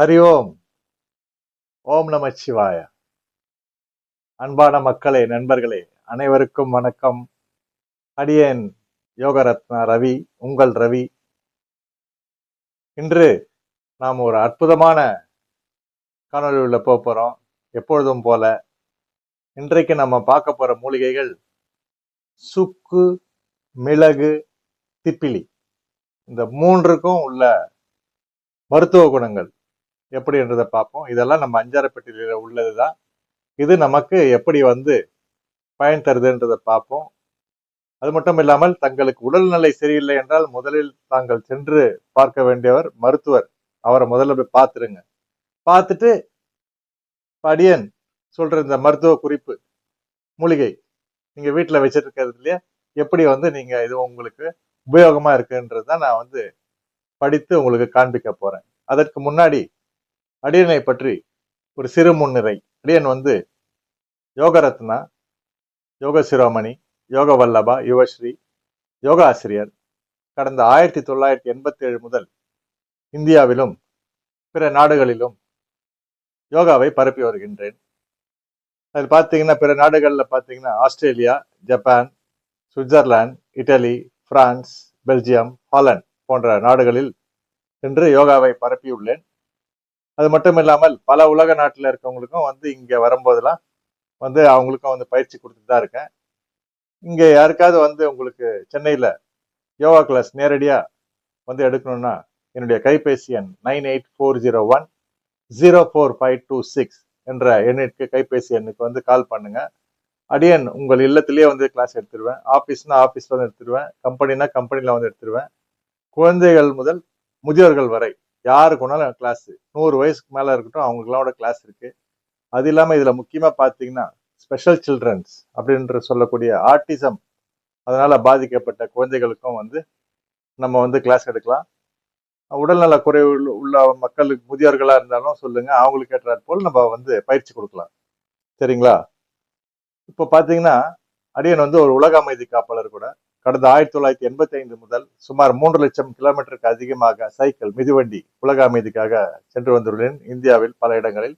ஹரி ஓம் ஓம் நம சிவாய அன்பான மக்களே நண்பர்களே அனைவருக்கும் வணக்கம். அடியேன் யோகரத்னா ரவி உங்கள் ரவி. இன்று நாம் ஒரு அற்புதமான காணொளி உள்ள போக போகிறோம் எப்பொழுதும் போல இன்றைக்கு நம்ம பார்க்க போகிற மூலிகைகள் சுக்கு மிளகு திப்பிலி. இந்த மூன்றுக்கும் உள்ள மருத்துவ குணங்கள். எப்படி என்றதை பார்ப்போம். இதெல்லாம் நம்ம அஞ்சாரப்பட்டியில் உள்ளதுதான். இது நமக்கு எப்படி வந்து பயன் தருதுன்றதை பார்ப்போம். அது மட்டும் இல்லாமல் தங்களுக்கு உடல்நிலை சரியில்லை என்றால் முதலில் தாங்கள் சென்று பார்க்க வேண்டியவர் மருத்துவர். அவரை முதல்ல போய் பார்த்துருங்க. பார்த்துட்டு படியன் சொல்ற இந்த மருத்துவ குறிப்பு மூலிகை நீங்க வீட்டில் வச்சிருக்கிறதுலயே எப்படி வந்து நீங்க இது உங்களுக்கு உபயோகமா இருக்குன்றது தான் நான் வந்து படித்து உங்களுக்கு காண்பிக்க போறேன். அதற்கு முன்னாடி அடியனை பற்றி ஒரு சிறு முன்னுரை அடியன் வந்து யோகரத்னா யோக சிரோமணி யோக வல்லபா யுவஸ்ரீ யோக ஆசிரியர் கடந்த ஆயிரத்தி தொள்ளாயிரத்தி எண்பத்தி ஏழு முதல் இந்தியாவிலும் பிற நாடுகளிலும் யோகாவை பரப்பி வருகின்றேன். அது பார்த்தீங்கன்னா பிற நாடுகளில் பார்த்தீங்கன்னா Australia Japan Switzerland Italy France Belgium Holland போன்ற நாடுகளில் சென்று யோகாவை பரப்பியுள்ளேன். அது மட்டும் இல்லாமல் பல உலக நாட்டில் இருக்கவங்களுக்கும் வந்து இங்கே வரும்போதெல்லாம் வந்து அவங்களுக்கும் வந்து பயிற்சி கொடுத்துட்டு தான் இருக்கேன். இங்கே யாருக்காவது வந்து உங்களுக்கு சென்னையில் யோகா கிளாஸ் நேரடியாக வந்து எடுக்கணும்னா என்னுடைய கைபேசி எண் nine eight four zero one zero four five two six என்ற எண்ணிற்கு கைபேசி எண்ணுக்கு வந்து கால் பண்ணுங்க. அடியன் உங்கள் இல்லத்திலேயே வந்து கிளாஸ் எடுத்துருவேன். ஆஃபீஸ்னா ஆஃபீஸில் வந்து எடுத்துருவேன். கம்பெனினா கம்பெனியில் வந்து எடுத்துருவேன். குழந்தைகள் முதல் முதியோர்கள் வரை யாருக்கு வேணாலும் கிளாஸ் நூறு வயசுக்கு மேலே இருக்கட்டும் அவங்களோட கிளாஸ் இருக்கு. அது இல்லாமல் இதில் முக்கியமாக பார்த்தீங்கன்னா ஸ்பெஷல் சில்ட்ரன்ஸ் அப்படின்ற சொல்லக்கூடிய ஆர்டிசம் அதனால் பாதிக்கப்பட்ட குழந்தைகளுக்கும் வந்து நம்ம வந்து கிளாஸ் எடுக்கலாம். உடல்நல குறைவு உள்ள- மக்களுக்கு முதியோர்களாக இருந்தாலும் சொல்லுங்கள் அவங்களுக்கு ஏற்றாற் போல் நம்ம வந்து பயிற்சி கொடுக்கலாம். சரிங்களா? இப்போ பார்த்தீங்கன்னா அடியன் வந்து ஒரு உலக அமைதி காப்பாளர் கூட. கடந்த ஆயிரத்தி தொள்ளாயிரத்தி எண்பத்தி ஐந்து முதல் சுமார் மூன்று லட்சம் கிலோமீட்டருக்கு அதிகமாக சைக்கிள் மிதிவண்டி உலக அமைதிக்காக சென்று வந்துள்ளேன் இந்தியாவில் பல இடங்களில்.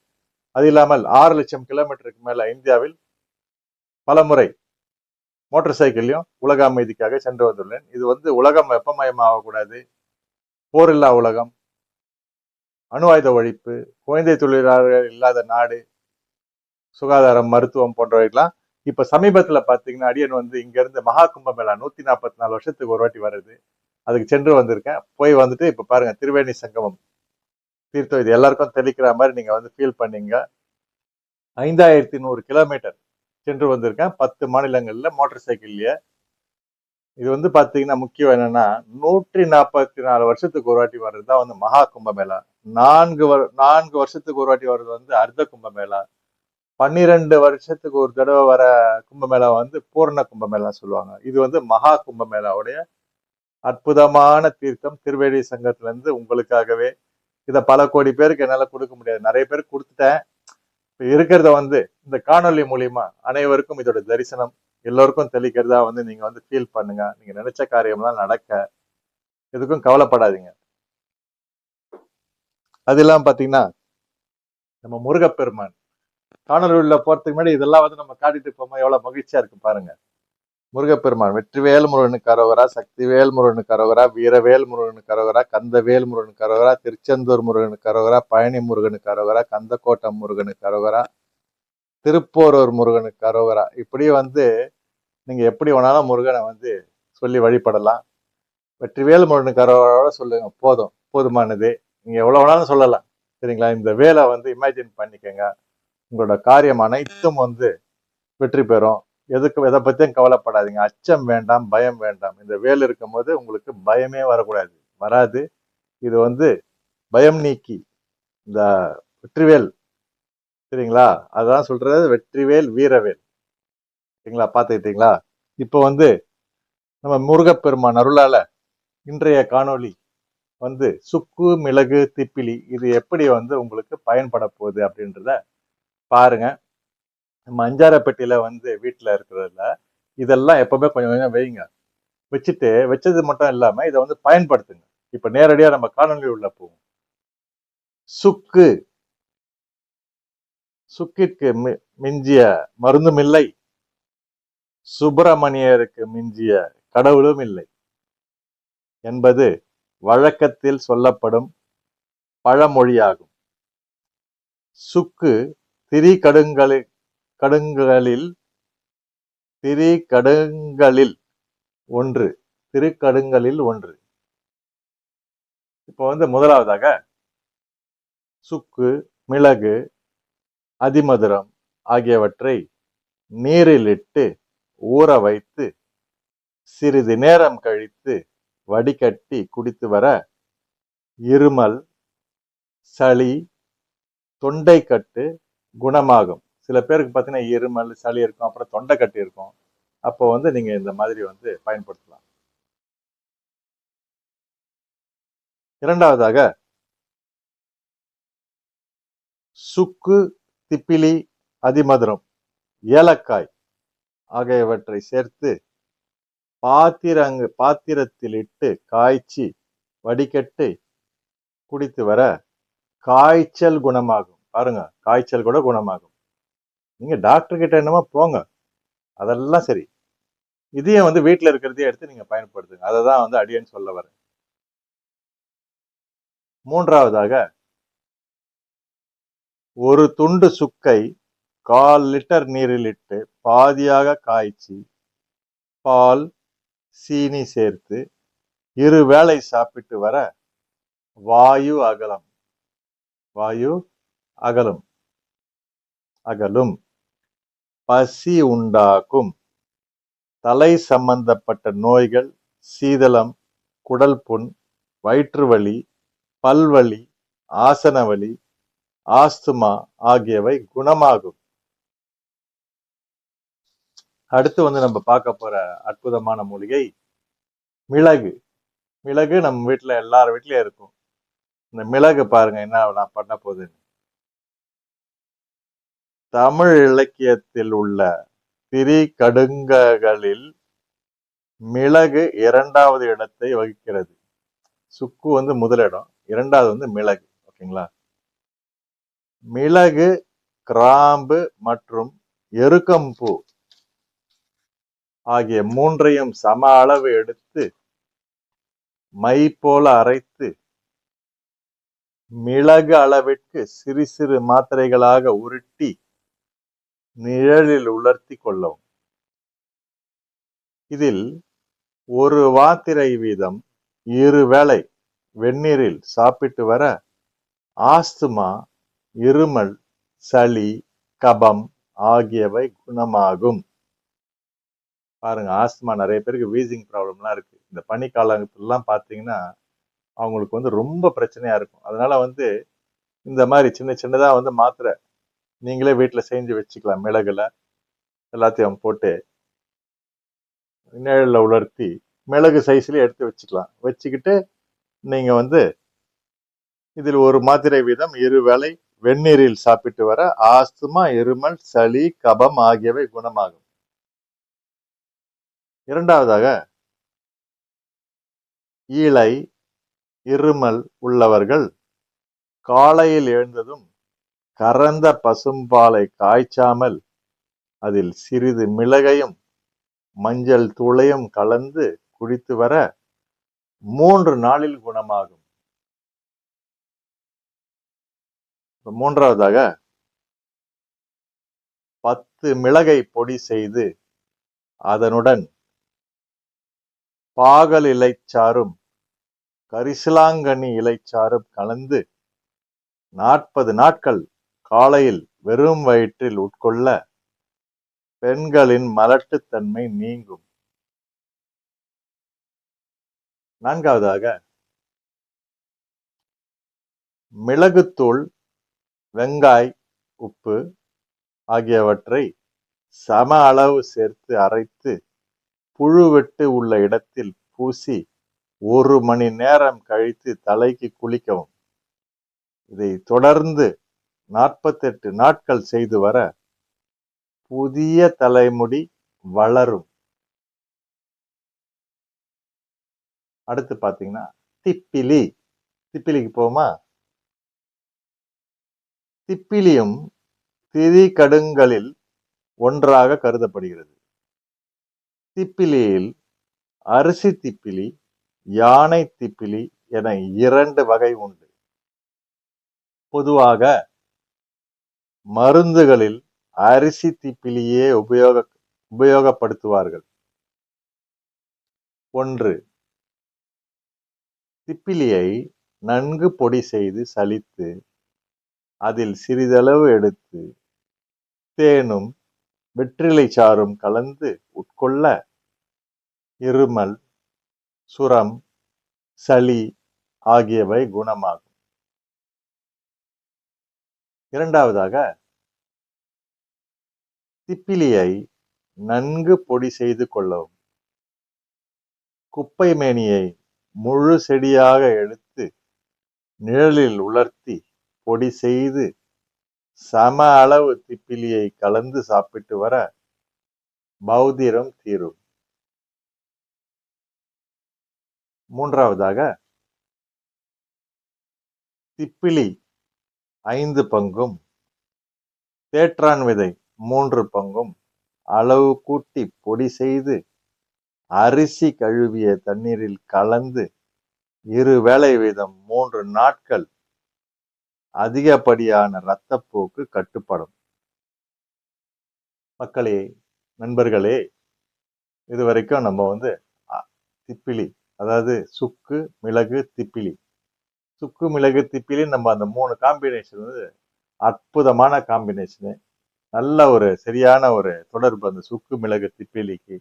அது இல்லாமல் ஆறு லட்சம் கிலோமீட்டருக்கு மேல இந்தியாவில் பல முறை மோட்டார் சைக்கிள்லையும் உலக அமைதிக்காக சென்று வந்துள்ளேன் இது வந்து உலகம் வெப்பமயமாகக்கூடாது. போரில்லா உலகம் அணு ஆயுத ஒழிப்பு குழந்தை தொழிலாளர்கள் இல்லாத நாடு சுகாதாரம் மருத்துவம் போன்றவைகளாம் இப்ப சமீபத்துல பாத்தீங்கன்னா அடியன் வந்து இங்க இருந்து மகா கும்பமேளா நூத்தி நாற்பத்தி நாலு வருஷத்துக்கு ஒரு வாட்டி வருது அதுக்கு சென்று வந்திருக்கேன். போய் வந்துட்டு இப்ப பாருங்க திருவேணி சங்கமம். தீர்த்தம் இது எல்லாருக்கும் தெளிக்கிற மாதிரி நீங்க வந்து ஃபீல் பண்ணீங்க. ஐந்தாயிரத்தி நூறு கிலோமீட்டர் சென்று வந்திருக்கேன். பத்து மாநிலங்கள்ல மோட்டார் சைக்கிள்லயே இது வந்து பாத்தீங்கன்னா முக்கியம் என்னன்னா நூற்றி நாற்பத்தி நாலு வருஷத்துக்கு ஒரு வாட்டி வர்றது தான் வந்து மகா கும்பமேளா நான்கு வரு நான்கு வருஷத்துக்கு ஒரு வாட்டி வர்றது வந்து அர்த்த கும்பமேளா பன்னிரெண்டு வருஷத்துக்கு ஒரு தடவை வர கும்பமேளா வந்து பூர்ண கும்பமேளா சொல்லுவாங்க. இது வந்து மகா கும்பமேளாவுடைய அற்புதமான தீர்த்தம். திருவேடி சங்கத்துல இருந்து உங்களுக்காகவே இதை பல கோடி பேருக்கு என்னால கொடுக்க முடியாது. நிறைய பேர் கொடுத்துட்டேன். இப்போ இருக்கிறத வந்து இந்த காணொளி மூலியமா அனைவருக்கும் இதோட தரிசனம் எல்லோருக்கும் தெளிக்கிறதா வந்து நீங்க வந்து ஃபீல் பண்ணுங்க. நீங்க நினைச்ச காரியம்லாம் நடக்க எதுக்கும் கவலைப்படாதீங்க. அது இல்லாமல் பாத்தீங்கன்னா நம்ம முருகப்பெருமான் காணொலியுள்ள போறதுக்கு முன்னாடி இதெல்லாம் வந்து நம்ம காட்டிட்டு போகும்போது எவ்வளவு மகிழ்ச்சியா இருக்கு பாருங்க. முருகப்பெருமான் வெற்றிவேல் முருகனுக்கு அரோகரா சக்திவேல் முருகனுக்கு அரோகரா வீரவேல் முருகனுக்கு அரோகரா கந்தவேல் முருகனுக்கு அரோகரா திருச்செந்தூர் முருகனுக்கு அரோகரா பழனி முருகனுக்கு அரோகரா கந்தக்கோட்டம் முருகனுக்கு அரோகரா திருப்போரூர் முருகனுக்கு அரோகரா. இப்படி வந்து நீங்க எப்படி வேணாலும் முருகனை வந்து சொல்லி வழிபடலாம். வெற்றிவேல் முருகனுக்கு அரோகரோட சொல்லுங்க. போதும். போதுமானது. நீங்க எவ்வளவு வேணாலும் சொல்லலாம். சரிங்களா? இந்த வேலை வந்து இமேஜின் பண்ணிக்கோங்க. உங்களோட காரியம் அனைத்தும் வந்து வெற்றி பெறும். எதுக்கு எதை பற்றியும் கவலைப்படாதீங்க. அச்சம் வேண்டாம் பயம் வேண்டாம். இந்த வேல் இருக்கும்போது உங்களுக்கு பயமே வரக்கூடாது. வராது. இது வந்து பயம் நீக்கி. இந்த வெற்றிவேல் சரிங்களா? அதான் சொல்றது. வெற்றிவேல் வீரவேல் சரிங்களா? பார்த்துக்கிட்டீங்களா? இப்போ வந்து நம்ம முருகப்பெருமான் அருளால இன்றைய காணொளி வந்து சுக்கு மிளகு திப்பிலி இது எப்படி வந்து உங்களுக்கு பயன்பட போகுது அப்படின்றத பாருங்க. நம்ம வந்து வீட்டில் இருக்கிறதுல இதெல்லாம் எப்பவுமே கொஞ்சம் கொஞ்சம் வைங்க. வச்சுட்டு வச்சது மட்டும் இல்லாம இதை வந்து பயன்படுத்துங்க. இப்ப நேரடியா நம்ம காணொலி உள்ள போவோம். சுக்கு. சுக்கிற்கு மி- மிஞ்சிய மருந்தும் இல்லை. சுப்பிரமணியருக்கு மிஞ்சிய கடவுளும் இல்லை. என்பது வழக்கத்தில் சொல்லப்படும் பழமொழியாகும். சுக்கு திரி கடுங்களில் கடுங்களில் திரி கடுங்களில் ஒன்று திருக்கடுங்களில் ஒன்று. இப்போ வந்து முதலாவதாக சுக்கு மிளகு அதிமதுரம் ஆகியவற்றை நீரில் இட்டு ஊற வைத்து சிறிது நேரம் கழித்து வடிகட்டி குடித்து வர இருமல் சளி தொண்டைக்கட்டு குணமாகும். சில பேருக்கு பார்த்தீங்கன்னா இருமல் சளி இருக்கும் அப்புறம் தொண்டை கட்டி இருக்கும். அப்போ வந்து நீங்க இந்த மாதிரி வந்து பயன்படுத்தலாம். இரண்டாவதாக சுக்கு திப்பிலி அதிமதுரம் ஏலக்காய் ஆகியவற்றை சேர்த்து பாத்திரங்க பாத்திரத்தில் இட்டு காய்ச்சி வடிகட்டி குடித்து வர காய்ச்சல் குணமாகும். பாருங்க காய்ச்சல் கூட குணமாகும். நீங்க டாக்டர் கிட்ட என்னமோ போங்க. அதெல்லாம் சரி. இதையும் வந்து வீட்டில் இருக்கிறதே எடுத்து நீங்க பயன்படுத்துங்க. அதை தான் வந்து அடியேன்னு சொல்ல வரேன். மூன்றாவதாக ஒரு துண்டு சுக்கை கால் லிட்டர் நீரில் இட்டு பாதியாக காய்ச்சி பால் சீனி சேர்த்து இரு வேளை சாப்பிட்டு வர வாயு அகலம். வாயு அகலும் அகலும் பசி உண்டாக்கும் தலை சம்பந்தப்பட்ட நோய்கள் சீதளம் குடல் புண் வயிற்று வலி பல்வலி ஆசன வலி ஆஸ்துமா ஆகியவை குணமாகும் அடுத்து வந்து நம்ம பார்க்க போற அற்புதமான மூலிகை மிளகு மிளகு நம்ம வீட்டில் எல்லார் வீட்லயும் இருக்கும் இந்த மிளகு பாருங்க என்ன நான் பண்ண போகுதுன்னு தமிழ் இலக்கியத்தில் உள்ள திரி கடுங்ககளில் மிளகு இரண்டாவது இடத்தை வகிக்கிறது. சுக்கு வந்து முதலிடம் இரண்டாவது வந்து மிளகு ஓகேங்களா? மிளகு கிராம்பு மற்றும் எருக்கம்பூ ஆகிய மூன்றையும் சம அளவு எடுத்து மை போல அரைத்து மிளகு அளவிற்கு சிறு சிறு மாத்திரைகளாக உருட்டி நிழலில் உலர்த்தி கொள்ளவும். இதில் ஒரு வாத்திரை வீதம் இரு வேளை வெந்நீரில் சாப்பிட்டு வர ஆஸ்துமா இருமல் சளி கபம் ஆகியவை குணமாகும். பாருங்க ஆஸ்துமா நிறைய பேருக்கு வீசிங் ப்ராப்ளம்லாம் இருக்கு. இந்த பனி காலத்துலலாம் பார்த்தீங்கன்னா அவங்களுக்கு வந்து ரொம்ப பிரச்சனையா இருக்கும். அதனால வந்து இந்த மாதிரி சின்ன சின்னதா வந்து மாத்திரை நீங்களே வீட்டில் செஞ்சு வச்சுக்கலாம் மிளகுல. எல்லாத்தையும் போட்டு நிழலில் உலர்த்தி மிளகு சைஸ்லேயே எடுத்து வச்சுக்கலாம். வச்சுக்கிட்டு நீங்க வந்து இதில் ஒரு மாத்திரை வீதம் இரு வேளை வெந்நீரில் சாப்பிட்டு வர ஆஸ்துமா இருமல் சளி கபம் ஆகியவை குணமாகும். இரண்டாவதாக ஈழை இருமல் உள்ளவர்கள் காலையில் எழுந்ததும் கறந்த பசும்பாலை காய்ச்சாமல் அதில் சிறிது மிளகையும் மஞ்சள் தூளையும் கலந்து குடித்து வர மூன்று நாளில் குணமாகும். மூன்றாவதாக பத்து மிளகை பொடி செய்து அதனுடன் பாகல் இலைச்சாறும் கரிசலாங்கனி இலைச்சாறும் கலந்து நாற்பது நாட்கள் காலையில் வெறும் வயிற்றில் உட்கொள்ள பெண்களின் மலட்டுத்தன்மை நீங்கும். நான்காவதாக மிளகுத்தூள் வெங்காய் உப்பு ஆகியவற்றை சம அளவு சேர்த்து அரைத்து புழுவெட்டு உள்ள இடத்தில் பூசி ஒரு மணி நேரம் கழித்து தலைக்கு குளிக்கவும். இதை தொடர்ந்து நாற்பத்தெட்டு நாட்கள் செய்து வர புதிய தலைமுடி வளரும். அடுத்து பாத்தீங்கன்னா திப்பிலி. திப்பிலிக்கு போமா திப்பிலியும் திரிகடுங்களில் ஒன்றாக கருதப்படுகிறது. திப்பிலியில் அரிசி திப்பிலி யானை திப்பிலி என இரண்டு வகை உண்டு. பொதுவாக மருந்துகளில் அரிசி திப்பிலியே உபயோக உபயோகப்படுத்துவார்கள். ஒன்று திப்பிலியை நன்கு பொடி செய்து சலித்து அதில் சிறிதளவு எடுத்து தேனும் வெற்றிலை சாறும் கலந்து உட்கொள்ள இருமல் சுரம் சளி ஆகியவை குணமாகும். இரண்டாவதாக திப்பிலியை நன்கு பொடி செய்து கொள்ளவும். குப்பை மேனியை முழு செடியாக எடுத்து நிழலில் உலர்த்தி பொடி செய்து சம அளவு திப்பிலியை கலந்து சாப்பிட்டு வர பௌதிரம் தீரும். மூன்றாவதாக திப்பிலி ஐந்து பங்கும் தேற்றான் விதை மூன்று பங்கும் அளவு கூட்டி பொடி செய்து அரிசி கழுவிய தண்ணீரில் கலந்து இரு வேளை வீதம் மூன்று நாட்கள் அதிகப்படியான இரத்தப்போக்கு கட்டுப்படும். மக்களே நண்பர்களே இது வரைக்கும் நம்ம வந்து திப்பிலி அதாவது சுக்கு மிளகு திப்பிலி சுக்கு மிளகு திப்பிலையும் நம்ம அந்த மூணு காம்பினேஷன் வந்து அற்புதமான காம்பினேஷனு நல்ல ஒரு சரியான ஒரு தொடர்பு அந்த சுக்கு மிளகு திப்பிலிக்கு.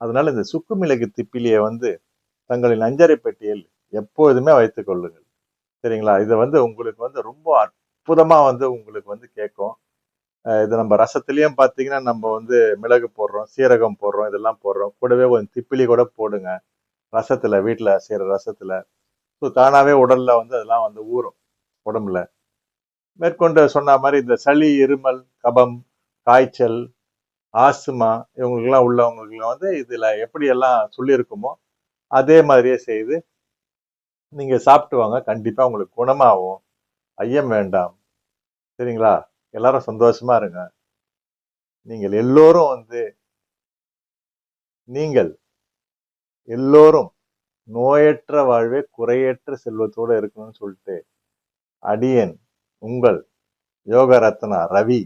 அதனால இந்த சுக்கு மிளகு திப்பிலியை வந்து தங்களின் அஞ்சரை பெட்டியில் எப்பொழுதுமே வைத்து கொள்ளுங்கள். சரிங்களா? இதை வந்து உங்களுக்கு வந்து ரொம்ப அற்புதமாக வந்து உங்களுக்கு வந்து கேட்கும். இது நம்ம ரசத்துலேயும் பார்த்தீங்கன்னா நம்ம வந்து மிளகு போடுறோம் சீரகம் போடுறோம் இதெல்லாம் போடுறோம். கூடவே கொஞ்சம் திப்பிலி கூட போடுங்க. ரசத்தில் வீட்டில் செய்கிற ரசத்தில். ஸோ தானாவே உடலில் வந்து அதெல்லாம் வந்து ஊறும் உடம்புல. மேற்கொண்டு சொன்ன மாதிரி இந்த சளி இருமல் கபம் காய்ச்சல் ஆஸ்துமா இவங்களுக்கெல்லாம் உள்ளவங்களுக்கு வந்து இதில் எப்படியெல்லாம் சொல்லியிருக்குமோ அதே மாதிரியே செய்து நீங்கள் சாப்பிட்டு வாங்க. கண்டிப்பாக உங்களுக்கு குணமாகும். ஐயம் வேண்டாம். சரிங்களா? எல்லாரும் சந்தோஷமா இருங்க. நீங்கள் எல்லோரும் வந்து நீங்கள் எல்லோரும் நோயற்ற வாழ்வே குறையற்ற செல்வத்தோட இருக்கணும்னு சொல்லிட்டு அடியன் உங்கள் யோக ரத்னா ரவி.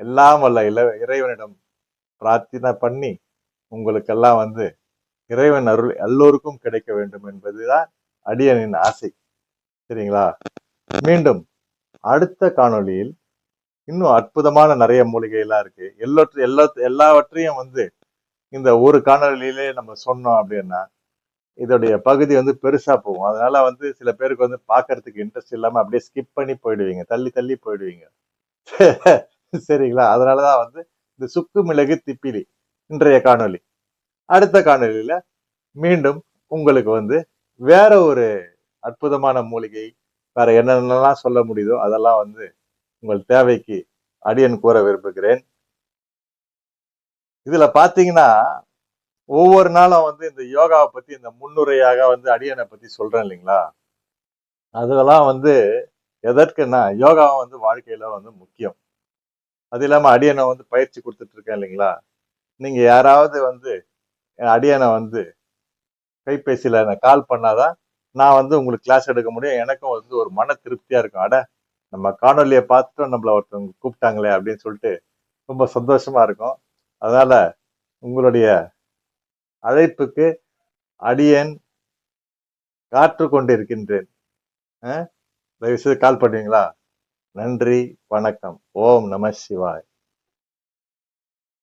எல்லாம் வல்ல இள இறைவனிடம் பிரார்த்தனை பண்ணி உங்களுக்கெல்லாம் வந்து இறைவன் அருள் எல்லோருக்கும் கிடைக்க வேண்டும் என்பதுதான் அடியனின் ஆசை. சரிங்களா? மீண்டும் அடுத்த காணொளியில் இன்னும் அற்புதமான நிறைய மூலிகையெல்லாம் இருக்கு. எல்லாற்று எல்லா எல்லாவற்றையும் வந்து இந்த ஒரு காணொலியிலே நம்ம சொன்னோம் அப்படின்னா இதோடைய பகுதி வந்து பெருசா போகும். அதனால வந்து சில பேருக்கு வந்து பார்க்கறதுக்கு இன்ட்ரெஸ்ட் இல்லாம அப்படியே ஸ்கிப் பண்ணி போயிடுவீங்க. தள்ளி தள்ளி போயிடுவீங்க. சரிங்களா? அதனாலதான் வந்து இந்த சுக்கு மிளகு திப்பிலி இன்றைய காணொளி. அடுத்த காணொலியில மீண்டும் உங்களுக்கு வந்து வேற ஒரு அற்புதமான மூலிகை வேற என்னென்னலாம் சொல்ல முடியுதோ அதெல்லாம் வந்து உங்கள் தேவைக்கு அடியன் கூற விரும்புகிறேன். இதுல பாத்தீங்கன்னா ஒவ்வொரு நாளும் வந்து இந்த யோகாவை பத்தி இந்த முன்னுரையாக வந்து அடியனை பத்தி சொல்றேன் இல்லைங்களா? அதெல்லாம் வந்து எதற்குன்னா யோகாவும் வந்து வாழ்க்கையில வந்து முக்கியம். அது இல்லாமல் அடியனை வந்து பயிற்சி கொடுத்துட்டு இருக்கேன் இல்லைங்களா? நீங்க யாராவது வந்து என் அடியனை வந்து கைபேசியில் நான் கால் பண்ணாதான் நான் வந்து உங்களுக்கு கிளாஸ் எடுக்க முடியும். எனக்கும் வந்து ஒரு மன திருப்தியா இருக்கும். அட நம்ம காணொலியை பார்த்துட்டு நம்மள ஒருத்தவங்க கூப்பிட்டாங்களே அப்படின்னு சொல்லிட்டு ரொம்ப சந்தோஷமா இருக்கும். அதனால உங்களுடைய அழைப்புக்கு அடியேன் காற்று கொண்டிருக்கின்றேன். தயவுசெய்து தயவு செய்து கால் பண்ணுவீங்களா? நன்றி வணக்கம். ஓம் நம சிவாய்.